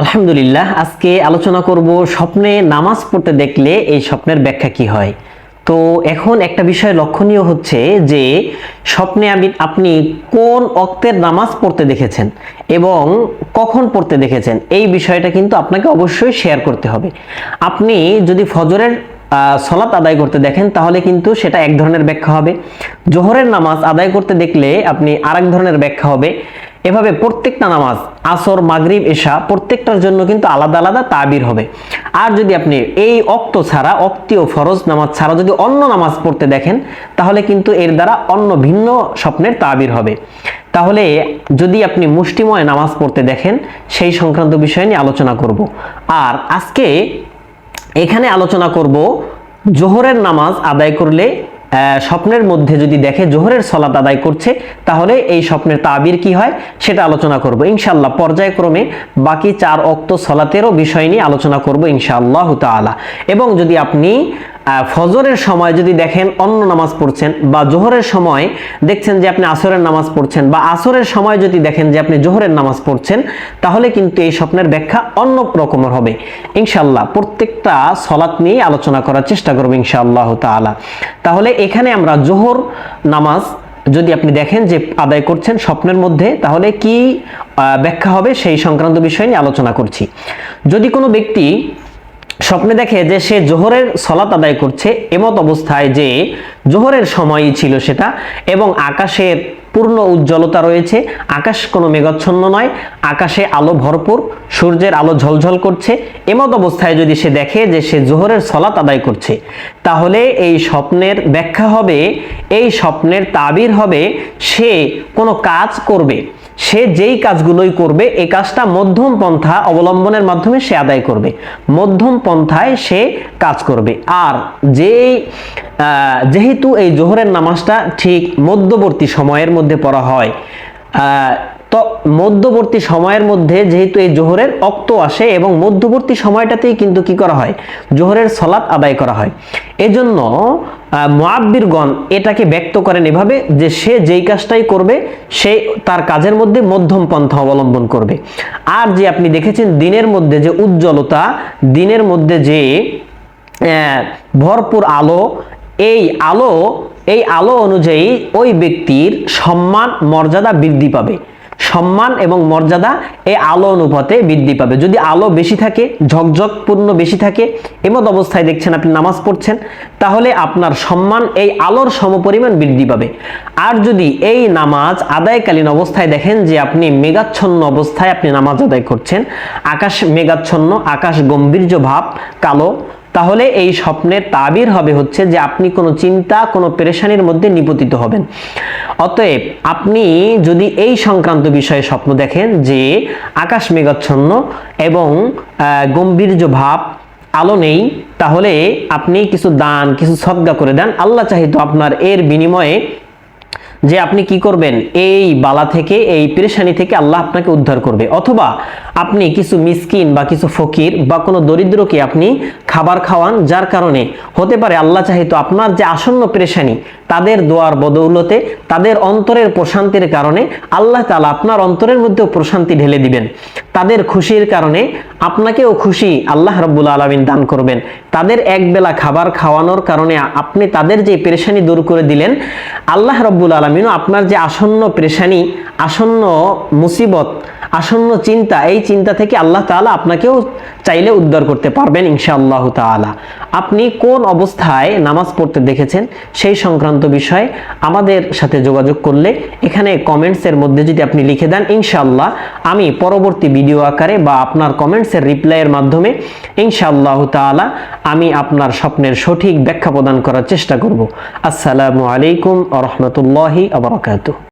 আলহামদুলিল্লাহ, আজকে আলোচনা করব স্বপ্নে নামাজ পড়তে দেখলে এই স্বপ্নের ব্যাখ্যা কি হয়। তো এখন একটা বিষয় লক্ষণীয় হচ্ছে যে, স্বপ্নে আমি আপনি কোন অক্তের নামাজ পড়তে দেখেছেন এবং কখন পড়তে দেখেছেন, এই বিষয়টা কিন্তু আপনাকে অবশ্যই শেয়ার করতে হবে। আপনি যদি ফজরের সলাত আদায় করতে দেখেন, তাহলে কিন্তু সেটা এক ধরনের ব্যাখ্যা হবে। জোহরের নামাজ আদায় করতে দেখলে আপনি আরেক ধরনের ব্যাখ্যা হবে। এভাবে প্রত্যেকটা নামাজ, আসর, মাগরিব, এশা, প্রত্যেকটার জন্য কিন্তু আলাদা আলাদা তাবির হবে। আর যদি আপনি এই অক্ত ছাড়া অক্তীয় ফরজ নামাজ ছাড়া যদি অন্য নামাজ পড়তে দেখেন, তাহলে কিন্তু এর দ্বারা অন্য ভিন্ন স্বপ্নের তাবির হবে। তাহলে যদি আপনি মুষ্টিময় নামাজ পড়তে দেখেন, সেই সংক্রান্ত বিষয় নিয়ে আলোচনা করব। আর আজকে এখানে আলোচনা করব, জোহরের নামাজ আদায় করলে স্বপ্নের মধ্যে যদি দেখে জোহরের সলাত আদায় করছে, তাহলে এই স্বপ্নের তাবির কি হয় সেটা আলোচনা করব। ইনশাল্লাহ পর্যায়ক্রমে বাকি চার অক্ত সলাতেরও বিষয় নিয়ে আলোচনা করব ইনশাআল্লাহ তালা এবং যদি আপনি ফজরের সময় যদি দেখেন অন্য নামাজ পড়ছেন বা জোহরের সময় দেখছেন যে আপনি আসরের নামাজ পড়ছেন বা আসরের সময় যদি দেখেন যে আপনি জোহরের নামাজ পড়ছেন, তাহলে কিন্তু এই স্বপ্নের ব্যাখ্যা অন্য রকমের হবে। ইনশাল্লাহ প্রত্যেকটা সলাৎ নিয়ে আলোচনা করার চেষ্টা করব ইনশাআল্লাহ তাআলা। তাহলে এখানে আমরা জোহর নামাজ যদি আপনি দেখেন যে আদায় করছেন স্বপ্নের মধ্যে, তাহলে কি ব্যাখ্যা হবে সেই সংক্রান্ত বিষয় নিয়ে আলোচনা করছি। যদি কোনো ব্যক্তি স্বপ্নে দেখে যে সে জোহরের সলাত আদায় করছে এমত অবস্থায় যে জোহরের সময়ই ছিল সেটা এবং আকাশের পূর্ণ উজ্জ্বলতা রয়েছে। আকাশ কোনো মেঘাচ্ছন্ন নয়। আকাশে আলো ভরপুর। সূর্যের আলো ঝলঝল করছে। এমত অবস্থায় যদি সে দেখে যে সে জোহরের সলাত আদায় করছে, তাহলে এই স্বপ্নের ব্যাখ্যা হবে, এই স্বপ্নের তাবির হবে, সে কোনো কাজ করবে। সে যেই কাজগুলোই করবে এই কাজটা মধ্যম পন্থা অবলম্বনের মাধ্যমে সে আদায় করবে। মধ্যম পন্থায় সে কাজ করবে। আর যেই যেহেতু এই জোহরের নামাজটা ঠিক মধ্যবর্তী সময়ের মধ্যে পড়া হয় তো মধ্যবর্তী সময়ের মধ্যে যেহেতু এই জোহরের অক্ত আসে এবং মধ্যবর্তী সময়টাতেই কিন্তু কি করা হয়? জোহরের সলাৎ আদায় করা হয়। এজন্য মোয়াব্বিরগণ এটাকে ব্যক্ত করেন এভাবে যে সে যেই কাজটাই করবে, সে তার কাজের মধ্যে মধ্যম পন্থা অবলম্বন করবে। আর যে আপনি দেখেছেন দিনের মধ্যে যে উজ্জ্বলতা, দিনের মধ্যে যে ভরপুর আলো এই আলো এই আলো অনুযায়ী ওই ব্যক্তির সম্মান, মর্যাদা বৃদ্ধি পাবে। সম্মান এবং মর্যাদা এই আলো অনুপাতে বৃদ্ধি পাবে। যদি আলো বেশি থাকে, ঝকঝকপূর্ণ বেশি থাকে, এমত অবস্থায় দেখছেন আপনি নামাজ পড়ছেন, তাহলে আপনার সম্মান এই আলোর সমপরিমাণ বৃদ্ধি পাবে। আর যদি এই নামাজ আদায়কালীন অবস্থায় দেখেন যে আপনি মেঘাচ্ছন্ন অবস্থায় আপনি নামাজ আদায় করছেন, আকাশ মেঘাচ্ছন্ন, আকাশ গম্ভীর্য ভাব, কালো তাহলে এই স্বপ্নের তাবির হবে হচ্ছে যে আপনি কোনো চিন্তা, কোনো পেরেশানির মধ্যে নিপতিত হবেন। অতএব আপনি যদি এই সংক্রান্ত বিষয়ে স্বপ্ন দেখেন যে আকাশ মেঘাচ্ছন্ন এবং গম্ভীর্য ভাব, আলো নেই, তাহলে আপনি কিছু দান, কিছু সদ্গা করে দেন। আল্লাহ চাহিত আপনার এর বিনিময়ে যে আপনি কি করবেন? এই বালা থেকে, এই পেরেশানি থেকে আল্লাহ আপনাকে উদ্ধার করবে। অথবা আপনি কিছু মিসকিন বা কিছু ফকির বা কোনো দরিদ্রকে আপনি খাবার খাওয়ান, যার কারণে হতে পারে আল্লাহ চাহিত আপনার যে আসন্ন পেরেশানি, তাদের দোয়ার বদৌলতে, তাদের অন্তরের প্রশান্তির কারণে আল্লাহ তালা আপনার অন্তরের মধ্যেও প্রশান্তি ঢেলে দিবেন। তাদের খুশির কারণে আপনাকেও খুশি আল্লাহ রব্বুল আলমিন দান করবেন। তাদের একবেলা খাবার খাওয়ানোর কারণে আপনি তাদের যে পেরেশানি দূর করে দিলেন, আল্লাহ রব্বুল আলমিনও আপনার যে আসন্ন পেরেশানি, আসন্ন মুসিবত আসন্ন চিন্তা, এই চিন্তা থেকে আল্লাহ তাআলা আপনাকেও চাইলে উদ্ধার করতে পারবেন ইনশাআল্লাহ তাআলা। আপনি কোন অবস্থায় নামাজ পড়তে দেখেছেন সেই সংক্রান্ত বিষয়ে আমাদের সাথে যোগাযোগ করলে এখানে কমেন্টসের মধ্যে যদি আপনি লিখে দেন, ইনশাআল্লাহ আমি পরবর্তী ভিডিও আকারে বা আপনার কমেন্টসের রিপ্লাইয়ের মাধ্যমে ইনশাআল্লাহ তাআলা আমি আপনার স্বপ্নের সঠিক ব্যাখ্যা প্রদান করার চেষ্টা করব। আসসালামু আলাইকুম আ রহমতুল্লাহি আবরাকাতুহ